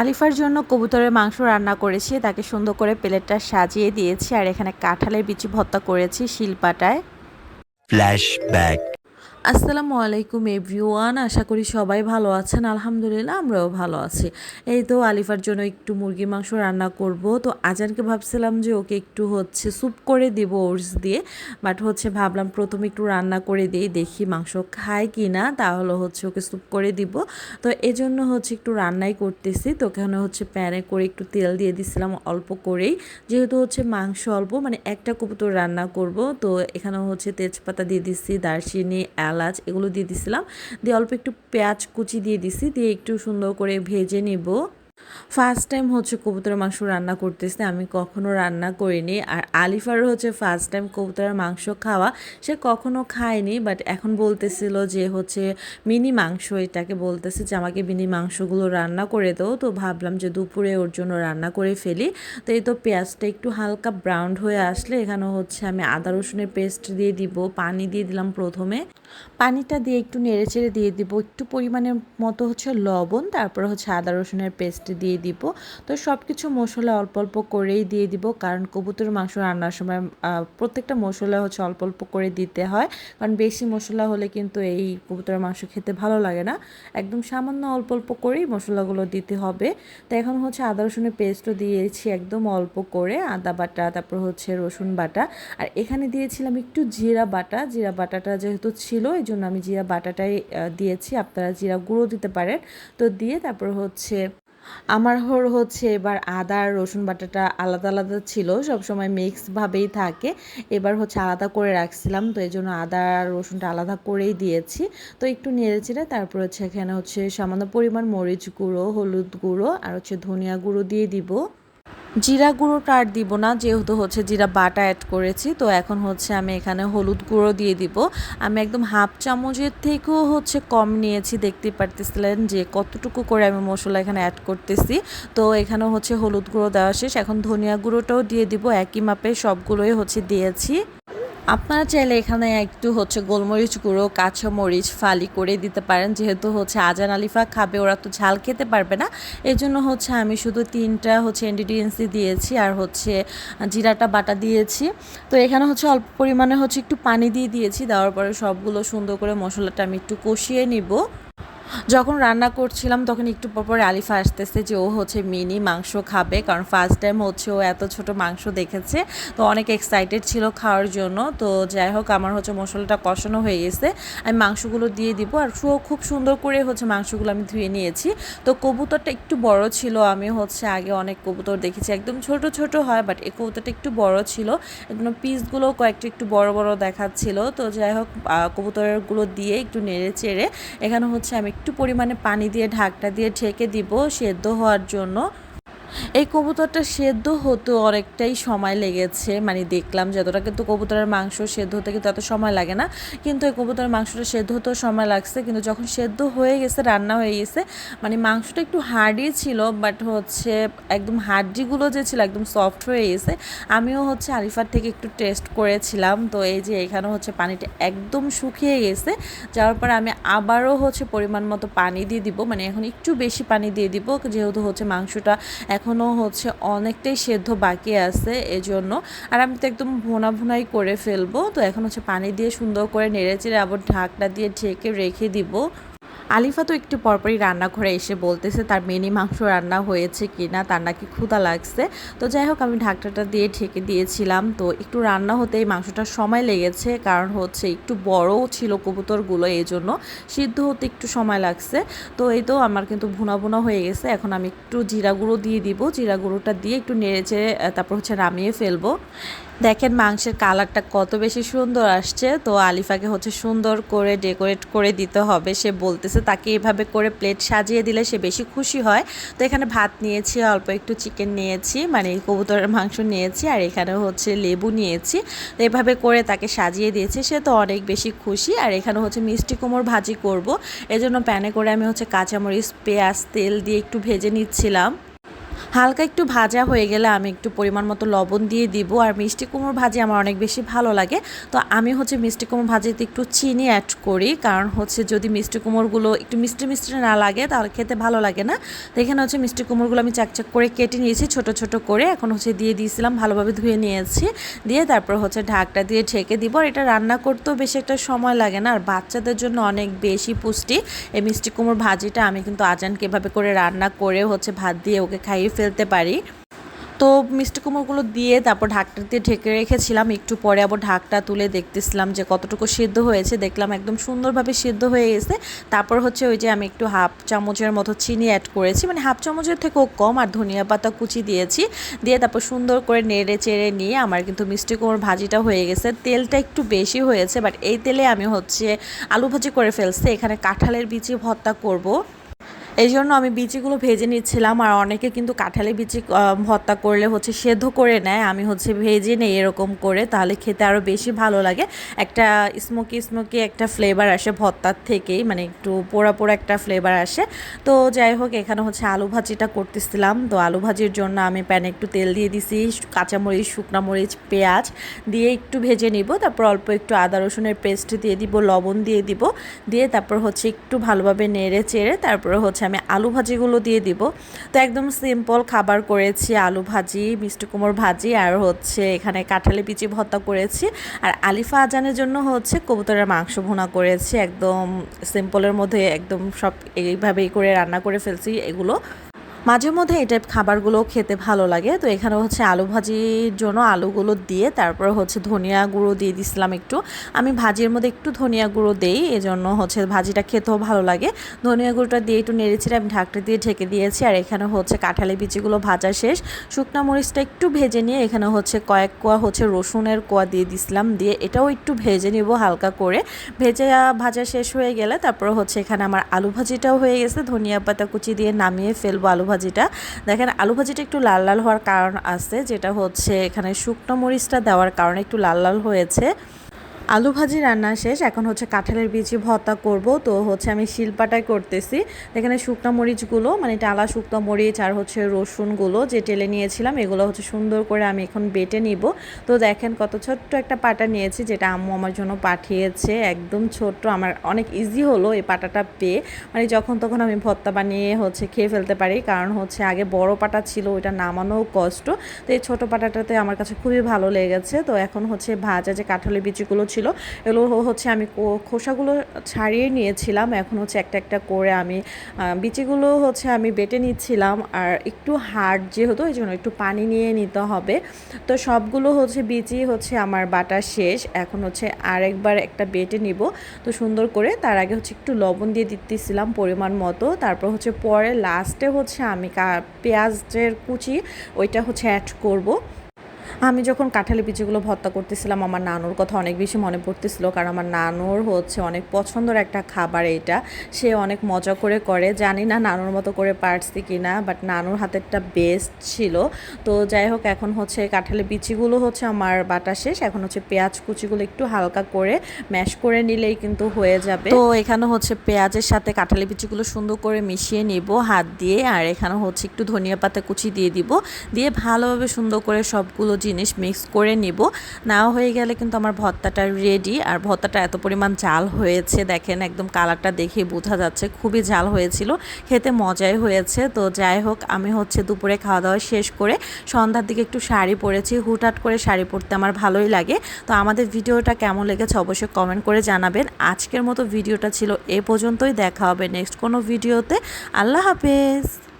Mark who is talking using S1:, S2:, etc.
S1: আলিফার জন্য কবুতরের মাংস রান্না করেছি, তাকে সুন্দর করে প্লেটটা সাজিয়ে দিয়েছি, আর এখানে কাঁঠালের বিচি ভর্তা করেছি শিলপাটায়
S2: Flashback.
S1: আসসালামু আলাইকুম এভরিওয়ান, আশা করি সবাই ভালো আছেন। আলহামদুলিল্লাহ, আমরাও ভালো আছি। এই তো আলিফার জন্য একটু মুরগির মাংস রান্না করব। তো আজানকে ভাবছিলাম যে ওকে একটু হচ্ছে স্যুপ করে দিব ওটস দিয়ে। বাট হচ্ছে ভাবলাম প্রথমে একটু রান্না করে দিই, দেখি মাংস খায় কি না তাহলে হচ্ছে ওকে স্যুপ করে দিব। তো এজন্য হচ্ছে একটু রান্নাই করতেছি। তো ওখানে হচ্ছে প্যানে করে একটু তেল দিয়ে দিছিলাম অল্প করেই। যেহেতু হচ্ছে মাংস অল্প মানে একটা কবুতর রান্না করব। তো এখানে হচ্ছে তেজপাতা দিয়ে দিচ্ছি দারচিনি এলাচ এগুলো দিয়ে দিছিলাম। দিয়ে অল্প একটু পেঁয়াজ কুচি দিয়ে দিছি। দিয়ে একটু সুন্দর করে ভেজে নিব। ফার্স্ট টাইম হচ্ছে কবুতরের মাংস রান্না করতেছে, আমি কখনো রান্না করিনি। আর আলিফারও হচ্ছে ফার্স্ট টাইম কবুতরের মাংস খাওয়া, সে কখনো খায়নি বাট এখন বলতেছিল যে হচ্ছে মিনি মাংস এটাকে বলতেছে যে আমাকে মিনি মাংসগুলো রান্না করে দাও। তো ভাবলাম যে দুপুরে ওর জন্য রান্না করে ফেলি। তো এই তো পেঁয়াজটা একটু হালকা ব্রাউন হয়ে আসলে, এখানে হচ্ছে আমি আদা রসুনের পেস্ট দিয়ে দিব, পানি দিয়ে দিলাম প্রথমে। পানিটা দিয়ে একটু নেড়ে চেড়ে দিয়ে দিব, একটু পরিমাণের মতো হচ্ছে লবণ, তারপর হচ্ছে আদা রসুনের পেস্ট দিয়ে দিব। তো সব কিছু মশলা অল্প অল্প করেই দিয়ে দিব। কারণ কবুতর মাংস রান্নার সময় প্রত্যেকটা মশলা হচ্ছে অল্প অল্প করে দিতে হয়। কারণ বেশি মশলা হলে কিন্তু এই কবুতরের মাংস খেতে ভালো লাগে না। একদম সামান্য অল্প অল্প করেই মশলাগুলো দিতে হবে। তো এখন হচ্ছে আদা, রসুনের পেস্টও দিয়েছি একদম অল্প করে। আদা বাটা, তারপর হচ্ছে রসুন বাটা। আর এখানে দিয়েছিলাম একটু জিরা বাটা। জিরা বাটাটা যেহেতু ছিল এই জন্য আমি জিরা বাটাটাই দিয়েছি। আপনারা জিরা গুঁড়ো দিতে পারেন। তো দিয়ে তারপর হচ্ছে আমার হর হচ্ছে এবার আদা আর রসুন বাটাটা আলাদা আলাদা ছিল, সবসময় সময় মিক্স ভাবেই থাকে। এবার হচ্ছে আলাদা করে রাখছিলাম, তো এই জন্য আদা আর রসুনটা আলাদা করেই দিয়েছি। তো একটু নেড়ে চেড়ে তারপর হচ্ছে এখানে হচ্ছে সামান্য পরিমাণ মরিচ গুঁড়ো, হলুদ গুঁড়ো আর হচ্ছে ধনিয়া গুঁড়ো দিয়ে দিব। জিরা গুঁড়োটা আর দিব না, যেহেতু হচ্ছে জিরা বাটা অ্যাড করেছি, তো এখন হচ্ছে আমি এখানে হলুদ গুঁড়ো দিয়ে দিব। আমি একদম হাফ চামচের থেকেও হচ্ছে কম নিয়েছি, দেখতে পারতেছিলেন যে কতটুকু করে আমি মশলা এখানে অ্যাড করতেছি। তো এখানে হচ্ছে হলুদ গুঁড়ো দেওয়া শেষ, এখন ধনিয়া গুঁড়োটাও দিয়ে দিব, একই মাপে সবগুলোই হচ্ছে দিয়েছি। আপনারা চাইলে এখানে একটু হচ্ছে গোলমরিচ গুঁড়ো কাঁচা মরিচ ফালি করে দিতে পারেন। যেহেতু হচ্ছে আজান আলিফা খাবে, ওরা তো ঝাল খেতে পারবে না। এই জন্য হচ্ছে আমি শুধু তিনটা হচ্ছে ইনগ্রিডিয়েন্টসই দিয়েছি আর হচ্ছে জিরাটা বাটা দিয়েছি। তো এখানে হচ্ছে অল্প পরিমাণে হচ্ছে একটু পানি দিয়ে দিয়েছি। দেওয়ার পরে সবগুলো সুন্দর করে মশলাটা আমি একটু কষিয়ে নিব। যখন রান্না করছিলাম, তখন একটু পর পর আলিফা আসতেছে যে, ও হচ্ছে মিনি, মাংস খাবে। কারণ ফার্স্ট টাইম হচ্ছে ও এত ছোট মাংস দেখেছে। তো অনেক এক্সাইটেড ছিল খাওয়ার জন্য। তো যাই হোক, আমার হচ্ছে মশলাটা কষানো হয়ে গেছে। আমি মাংসগুলো দিয়ে দিব। আর সু, খুব সুন্দর করে হচ্ছে মাংসগুলো আমি ধুয়ে নিয়েছি। তো কবুতরটা একটু বড় ছিল। আমি হচ্ছে আগে অনেক কবুতর দেখেছি। একদম ছোট ছোট হয় বাট এই কবুতরটা একটু বড় ছিল। এগুলো পিসগুলো কয়েকটা একটু বড় বড় দেখাচ্ছিল। তো যাই হোক কবুতরগুলো দিয়ে একটু নেড়ে চেড়ে এখানে হচ্ছে আমি একটু পরিমাণে পানি দিয়ে ঢাকটা দিয়ে ঢেকে দিব সেদ্ধ হওয়ার জন্য। এই কবুতরটা সেদ্ধ হতে অনেকটাই সময় লেগেছে। মানে দেখলাম যতটা কিন্তু কবুতরের মাংস সেদ্ধ হতে কিন্তু এত সময় লাগে না। কিন্তু এই কবুতরের মাংসটা সেদ্ধ হতেও সময় লাগছে। কিন্তু যখন সেদ্ধ হয়ে গেছে, রান্না হয়ে গেছে মানে মাংসটা একটু হার্ডই ছিল, বাট হচ্ছে একদম হাড্ডিগুলো যে ছিল একদম সফট হয়ে গেছে। আমিও হচ্ছে আরিফার থেকে একটু টেস্ট করেছিলাম। তো এই যে এখানে হচ্ছে পানিটা একদম শুকিয়ে গেছে। যাওয়ার পরে আমি আবারও হচ্ছে পরিমাণ মতো পানি দিয়ে দিব। মানে এখন একটু বেশি পানি দিয়ে দিব, যেহেতু হচ্ছে মাংসটা এখনও হচ্ছে অনেকটাই সেদ্ধ বাকি আছে এজন্য। আর আমি তো একদম ভোনা ভোনাই করে ফেলব। তো এখন হচ্ছে পানি দিয়ে সুন্দর করে নেড়ে চেড়ে আবার ঢাকনা দিয়ে ঢেকে রেখে দিব। আলিফা তো একটু পরপরই রান্নাঘরে এসে বলতেছে, তার মিনি মাংস রান্না হয়েছে কি না? তার নাকি ক্ষুধা লাগছে। তো যাই হোক, আমি ঢাকটাটা দিয়ে ঢেকে দিয়েছিলাম। তো একটু রান্না হতে এই মাংসটার সময় লেগেছে, কারণ হচ্ছে একটু বড়ও ছিল কবুতরগুলো, এই জন্য সিদ্ধ হতে একটু সময় লাগছে। তো এই তো আমার কিন্তু ভুনা ভুনা হয়ে গেছে। এখন আমি একটু জিরা গুঁড়ো দিয়ে দিব। জিরা গুঁড়োটা দিয়ে একটু নেড়েচে তারপর হচ্ছে নামিয়ে ফেলব। দেখেন মাংসের কালারটা কত বেশি সুন্দর আসছে। তো আলিফাকে হচ্ছে সুন্দর করে ডেকোরেট করে দিতে হবে। সে বলতেছে তাকে এভাবে করে প্লেট সাজিয়ে দিলে সে বেশি খুশি হয়। তো এখানে ভাত নিয়েছি, অল্প একটু চিকেন নিয়েছি মানে কবুতরের মাংস নিয়েছি আর এখানে হচ্ছে লেবু নিয়েছি। তো এভাবে করে তাকে সাজিয়ে দিয়েছি, সে তো অনেক বেশি খুশি। আর এখানে হচ্ছে মিষ্টি কুমড় ভাজি করব। এজন্য প্যানে করে আমি হচ্ছে কাঁচামরিচ, পেঁয়াজ, তেল দিয়ে একটু ভেজে নিচ্ছিলাম। হালকা একটু ভাজা হয়ে গেলে আমি একটু পরিমাণ মতো লবণ দিয়ে দিব। আর মিষ্টি কুমড়ো ভাজি আমার অনেক বেশি ভালো লাগে। তো আমি হচ্ছে মিষ্টি কুমড়ো ভাজিতে একটু চিনি অ্যাড করি। কারণ হচ্ছে যদি মিষ্টি কুমড়োগুলো একটু মিষ্টি মিষ্টি না লাগে, তাহলে খেতে ভালো লাগে না। তো এখানে হচ্ছে মিষ্টি কুমড়োগুলো আমি চাকচাক করে কেটে নিয়েছি, ছোট ছোট করে। এখন হচ্ছে দিয়ে দিয়েছিলাম, ভালোভাবে ধুয়ে নিয়েছি। দিয়ে তারপর হচ্ছে ঢাকটা দিয়ে ঢেকে দিব। আর এটা রান্না করতেও বেশি একটা সময় লাগে না। আর বাচ্চাদের জন্য অনেক বেশি পুষ্টি। এই মিষ্টি কুমড়োর ভাজিটা আমি কিন্তু আজানকে এভাবে করে রান্না করে হচ্ছে ভাত দিয়ে ওকে খাইয়ে ফেলতে পারি। তো মিষ্টি কুমড়োগুলো দিয়ে তারপর ঢাকটা দিয়ে ঢেকে রেখেছিলাম। একটু পরে আবার ঢাকটা তুলে দেখতেছিলাম যে কতটুকু সিদ্ধ হয়েছে। দেখলাম একদম সুন্দরভাবে সিদ্ধ হয়ে গেছে। তারপর হচ্ছে ওই যে আমি একটু হাফ চামচের মতো চিনি অ্যাড করেছি। মানে হাফ চামচের থেকেও কম আর ধনিয়া পাতা কুচি দিয়েছি। দিয়ে তারপর সুন্দর করে নেড়ে চেড়ে নিয়ে আমার কিন্তু মিষ্টি কুমড়োর ভাজিটা হয়ে গেছে। তেলটা একটু বেশি হয়েছে বাট এই তেলে আমি হচ্ছে আলু ভাজি করে ফেলছি। এখানে কাঁঠালের বিচি ভর্তা করব। এই জন্য আমি বিচিগুলো ভেজে নিচ্ছিলাম আর অনেকে কিন্তু কাঁঠালি বিচি ভর্তা করলে হচ্ছে সেদ্ধ করে নেয়। আমি হচ্ছে ভেজে নেই এরকম করে, তাহলে খেতে আরও বেশি ভালো লাগে। একটা স্মোকি স্মোকি একটা ফ্লেভার আসে ভর্তার থেকেই মানে একটু পোড়া পোড়া একটা ফ্লেভার আসে। তো যাই হোক, এখানে হচ্ছে আলু ভাজিটা করতেছিলাম। তো আলু ভাজির জন্য আমি প্যানে একটু তেল দিয়ে দিছি, কাঁচামরিচ, শুকনা মরিচ, পেঁয়াজ দিয়ে একটু ভেজে নিব। তারপর অল্প একটু আদা রসুনের পেস্ট দিয়ে দিব, লবণ দিয়ে দিব। দিয়ে তারপর হচ্ছে একটু ভালোভাবে নেড়ে চেড়ে তারপরে হচ্ছে আমি আলু ভাজিগুলো দিয়ে দিব। তো একদম সিম্পল খাবার করেছি, আলু ভাজি, মিষ্টি কুমড় ভাজি, আর হচ্ছে এখানে কাঁঠালি পিচি ভর্তা করেছি। আর আলিফা আজানের জন্য হচ্ছে কবুতরের মাংস ভুনা করেছি। একদম সিম্পলের মধ্যে একদম সব এইভাবেই করে রান্না করে ফেলছি এগুলো। মাঝে মধ্যে এই টাইপ খাবারগুলো খেতে ভালো লাগে। তো এখানে হচ্ছে আলু ভাজির জন্য আলুগুলো দিয়ে তারপর হচ্ছে ধনিয়া গুঁড়ো দিয়ে দিছিলাম একটু। আমি ভাজির মধ্যে একটু ধনিয়া গুঁড়ো দেই, এজন্য হচ্ছে ভাজিটা খেতেও ভালো লাগে। ধনিয়া গুঁড়োটা দিয়ে একটু নেড়েছিলাম আমি ঢাকটা দিয়ে ঢেকে দিয়েছি, আর এখানে হচ্ছে কাঁঠালি বিচিগুলো ভাজা শেষ। শুকনা মরিচটা একটু ভেজে নিয়ে এখানে হচ্ছে কয়েক কোয়া হচ্ছে রসুনের কোয়া দিয়ে দিছিলাম, দিয়ে এটাও একটু ভেজে নিব হালকা করে। ভেজে ভাজা শেষ হয়ে গেলে তারপর হচ্ছে এখানে আমার আলু ভাজিটাও হয়ে গেছে। ধনিয়া পাতা কুচি দিয়ে নামিয়ে ফেলব আলু ভাজিটা। দেখেন, আলু ভাজিটা একটু লাল লাল হওয়ার কারণ আছে, যেটা হচ্ছে এখানে শুকনো মরিচটা দেওয়ার কারণে একটু লাল লাল হয়েছে। আলু ভাজি রান্না শেষ, এখন হচ্ছে কাঁঠালের বিচি ভর্তা করব। তো হচ্ছে আমি শিলপাটায় করতেছি। এখানে শুকনো মরিচগুলো মানে টালা শুকনো মরিচ আর হচ্ছে রসুনগুলো যে টেলে নিয়েছিলাম, এগুলো হচ্ছে সুন্দর করে আমি এখন বেটে নিব। তো দেখেন কত ছোট্ট একটা পাটা নিয়েছি, যেটা আম্মু আমার জন্য পাঠিয়েছে। একদম ছোট্ট, আমার অনেক ইজি হলো এই পাটাটা পেয়ে। মানে যখন তখন আমি ভর্তা বানিয়ে হচ্ছে খেয়ে ফেলতে পারি, কারণ হচ্ছে আগে বড় পাটা ছিল, ওইটা নামানোও কষ্ট। তো এই ছোটো পাটাটাতে আমার কাছে খুবই ভালো লেগেছে। তো এখন হচ্ছে ভাজা যে কাঁঠালের বিচিগুলো ছিল এগুলো হচ্ছে আমি খোসাগুলো ছাড়িয়ে নিয়েছিলাম। এখন হচ্ছে একটা একটা করে আমি বিচিগুলো হচ্ছে আমি বেটে নিচ্ছিলাম। আর একটু হার্ড যেহেতু, এই জন্য একটু পানি নিয়ে নিতে হবে। তো সবগুলো হচ্ছে বিচি হচ্ছে আমার বাটা শেষ। এখন হচ্ছে আরেকবার একটা বেটে নিব। তো সুন্দর করে তার আগে হচ্ছে একটু লবণ দিয়ে দিতেছিলাম পরিমাণ মতো। তারপর হচ্ছে পরে লাস্টে হচ্ছে আমি পেঁয়াজের কুচি, ওইটা হচ্ছে অ্যাড করব। আমি যখন কাঁঠালি বিচিগুলো ভর্তা করতেছিলাম, আমার নানুর কথা অনেক বেশি মনে পড়তেছিল, কারণ আমার নানুর হচ্ছে অনেক পছন্দের একটা খাবার এটা সে অনেক মজা করে করে, জানি না নানুর মতো করে পারছি কি না বাট নানুর হাতেরটা বেস্ট ছিল। তো যাই হোক, এখন হচ্ছে কাঁঠালি বিচিগুলো হচ্ছে আমার বাটা শেষ, এখন হচ্ছে পেঁয়াজ কুচিগুলো একটু হালকা করে ম্যাশ করে নিলেই কিন্তু হয়ে যাবে। তো এখানে হচ্ছে পেঁয়াজের সাথে কাঁঠালি বিচিগুলো সুন্দর করে মিশিয়ে নিব হাত দিয়ে, আর এখানে হচ্ছে একটু ধনিয়া পাতা কুচি দিয়ে দিব, দিয়ে ভালোভাবে সুন্দর করে সবগুলো জিনিস মিক্স করে নিব। না হয়ে গেলে কিন্তু আমার ভর্তাটা রেডি আর ভর্তাটা এত পরিমাণ জাল হয়েছে। দেখেন একদম কালারটা দেখে বোঝা যাচ্ছে। খুবই জাল হয়েছিল, খেতে মজাই হয়েছে। তো যাই হোক, আমি হচ্ছে দুপুরে খাওয়া দাওয়া শেষ করে সন্ধ্যার দিকে একটু শাড়ি পরেছি। হুটহাট করে শাড়ি পরতে আমার ভালোই লাগে। তো আমাদের ভিডিওটা কেমন লেগেছে অবশ্যই কমেন্ট করে জানাবেন। আজকের মতো ভিডিওটা ছিল এ পর্যন্তই। দেখা হবে নেক্সট কোনো ভিডিওতে। আল্লাহ হাফেজ।